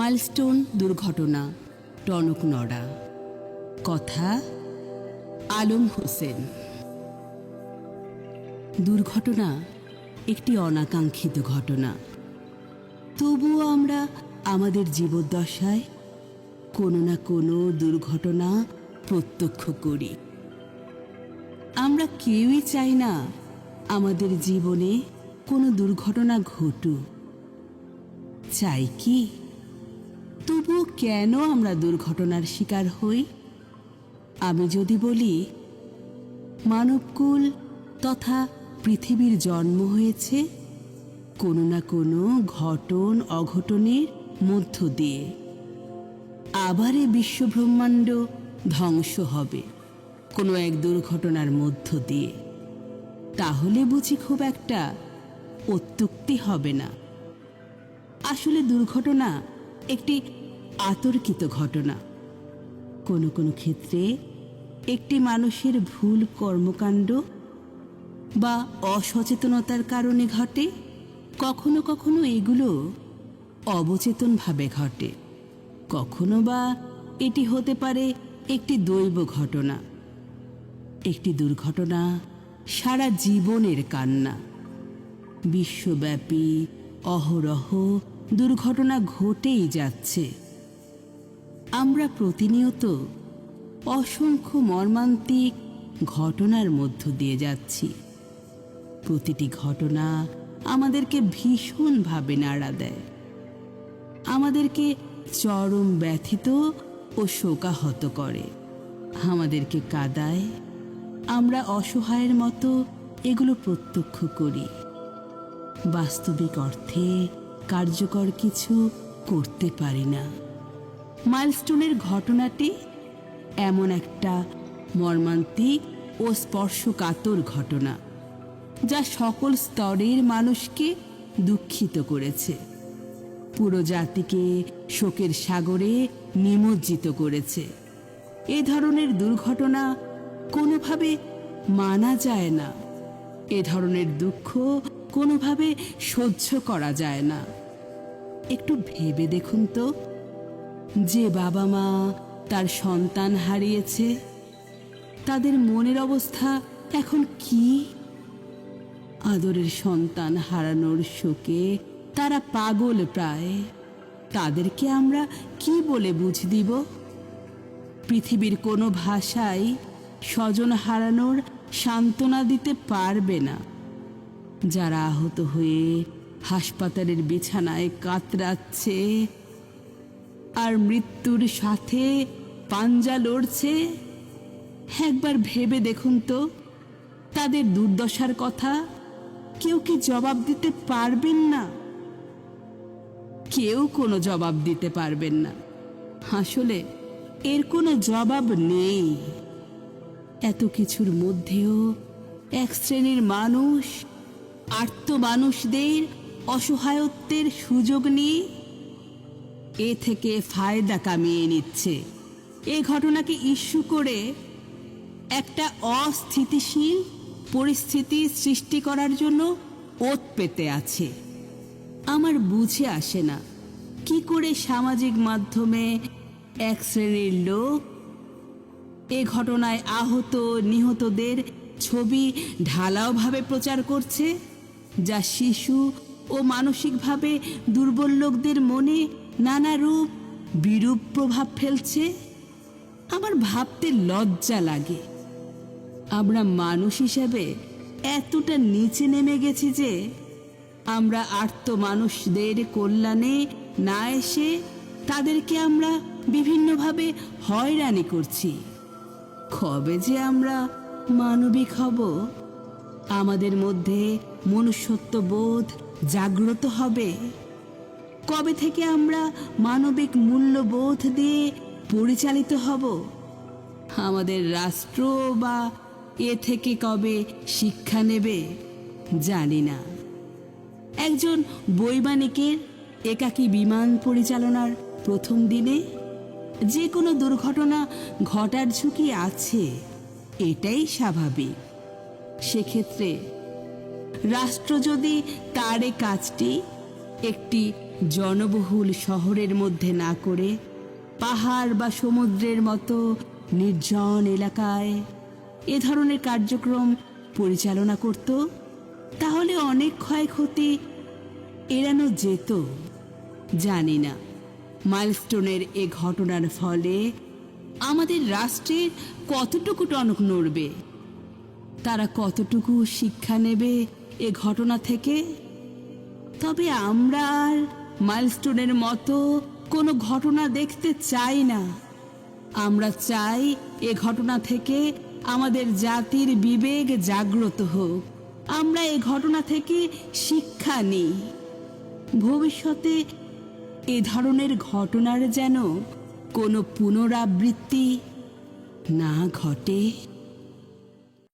Milestone দুর্ঘটনা, টনক নড়া। কথা, আলম হোসেন। দুর্ঘটনা একটি অনাকাঙ্ক্ষিত ঘটনা। তবুও আমরা আমাদের জীবদ্দশায় কোনো না কোনো দুর্ঘটনা প্রত্যক্ষ করি। আমরা কেউই চাই না আমাদের জীবনে কোনো দুর্ঘটনা ঘটুক। চাই কি? তবুও কেন আমরা দুর্ঘটনার শিকার হই? আমি যদি বলি, মানবকুল তথা পৃথিবীর জন্ম হয়েছে কোনো না কোনো ঘটন অঘটনের মধ্য দিয়ে। আবার এ বিশ্বব্রহ্মাণ্ড ধ্বংস হবে কোনো এক দুর্ঘটনার মধ্য দিয়ে। তাহলে বুঝি খুব একটা অত্যুক্তি হবে না। আসলে দুর্ঘটনা একটি আতর্কিত ঘটনা। কোনো কোনো ক্ষেত্রে একটি মানুষের ভুল কর্মকাণ্ড বা অসচেতনতার কারণে ঘটে, কখনো কখনো এগুলো অবচেতনভাবে ঘটে। কখনো বা এটি হতে পারে একটি দৈব ঘটনা। একটি দুর্ঘটনা, সারা জীবনের কান্না। বিশ্বব্যাপী অহরহ দুর্ঘটনা ঘটেই যাচ্ছে। আমরা প্রতিনিয়ত অসংখ্য মর্মান্তিক ঘটনার মধ্য দিয়ে যাচ্ছি। প্রতিটি ঘটনা আমাদেরকে ভীষণভাবে নাড়া দেয়। আমাদেরকে চরম ব্যথিত ও শোকাহত করে। আমাদেরকে কাদায়। আমরা অসহায়ের মতো এগুলো প্রত্যক্ষ করি। বাস্তবিক অর্থে কার্যকর কিছু করতে পারি না। মাইলস্টোনের ঘটনাটি এমন একটা মর্মান্তিক ও স্পর্শকাতর ঘটনা, যা সকল স্তরের মানুষকে দুঃখিত করেছে, পুরো জাতিকে শোকের সাগরে নিমজ্জিত করেছে। এ ধরনের দুর্ঘটনা কোনোভাবে মানা যায় না, এ ধরনের দুঃখ কোনোভাবে সহ্য করা যায় না। একটু ভেবে দেখুন তো। যে বাবা মা তার সন্তান হারিয়েছে, তাদের মনের অবস্থা এখন কি? আদরের সন্তান হারানোর শোকে তারা পাগল প্রায়। তাদেরকে আমরা কি বলে বুঝ দিব পৃথিবীর কোনো ভাষাই স্বজন হারানোর সান্ত্বনা দিতে পারবে না। যারা আহত হয়ে হাসপাতালের বিছানায় কাতরাচ্ছে আর মৃত্যুর সাথে পাঞ্জা লড়ছে। একবার ভেবে দেখুন তো, তাদের দুর্দশার কথা। কেউ কি জবাব দিতে পারবেন না? কেউ কোনো জবাব দিতে পারবেন না। আসলে এর কোনো জবাব নেই। এত কিছুর মধ্যেও এক শ্রেণির মানুষ আর্ত মানুষদের অসহায়ত্বের সুযোগ নিয়ে এ থেকে ফায়দা কামিয়ে নিচ্ছে। এ ঘটনাকে ইস্যু করে একটা অস্থিতিশীল পরিস্থিতি সৃষ্টি করার জন্য ওত পেতে আছে। আমার বুঝে আসে না, কি করে সামাজিক মাধ্যমে এক শ্রেণির লোক এ ঘটনায় আহত নিহতদের ছবি ঢালাওভাবে প্রচার করছে, যা শিশু ও মানসিকভাবে দুর্বল লোকদের মনে নানা রূপ, বিরূপ প্রভাব ফেলছে। আমার ভাবতে লজ্জা লাগে। আমরা মানুষ হিসেবে এতটা নিচে নেমে গেছি যে আমরা আর্ত মানুষদের কল্যাণে না এসে তাদেরকে আমরা বিভিন্নভাবে হয়রানি করছি। কবে যে আমরা মানবিক হব, আমাদের মধ্যে মনুষ্যত্ব বোধ জাগ্রত হবে। কবে থেকে আমরা মানবিক মূল্যবোধ দিয়ে পরিচালিত হব? আমাদের রাষ্ট্র বা এ থেকে কবে শিক্ষা নেবে, জানি না। একজন বৈমানিকের একাকী বিমান পরিচালনার প্রথম দিনে যে কোনো দুর্ঘটনা ঘটার ঝুঁকি আছে, এটাই স্বাভাবিক। সেক্ষেত্রে রাষ্ট্র যদি তার এ কাজটি একটি জনবহুল শহরের মধ্যে না করে পাহাড় বা সমুদ্রের মতো নির্জন এলাকায় এ ধরনের কার্যক্রম পরিচালনা করত, তাহলে অনেক ক্ষয়ক্ষতি এড়ানো যেত। জানি না, মাইলস্টোনের এ ঘটনার ফলে আমাদের রাষ্ট্রের কতটুকু টনক নড়বে, তারা কতটুকু শিক্ষা নেবে এ ঘটনা থেকে। তবে আমরা আর মাইলস্টোনের মতো কোনো ঘটনা দেখতে চাই না। আমরা চাই এ ঘটনা থেকে আমাদের জাতির বিবেক জাগ্রত হোক। আমরা এ ঘটনা থেকে শিক্ষা নিই। ভবিষ্যতে এ ধরনের ঘটনার যেন কোনো পুনরাবৃত্তি না ঘটে।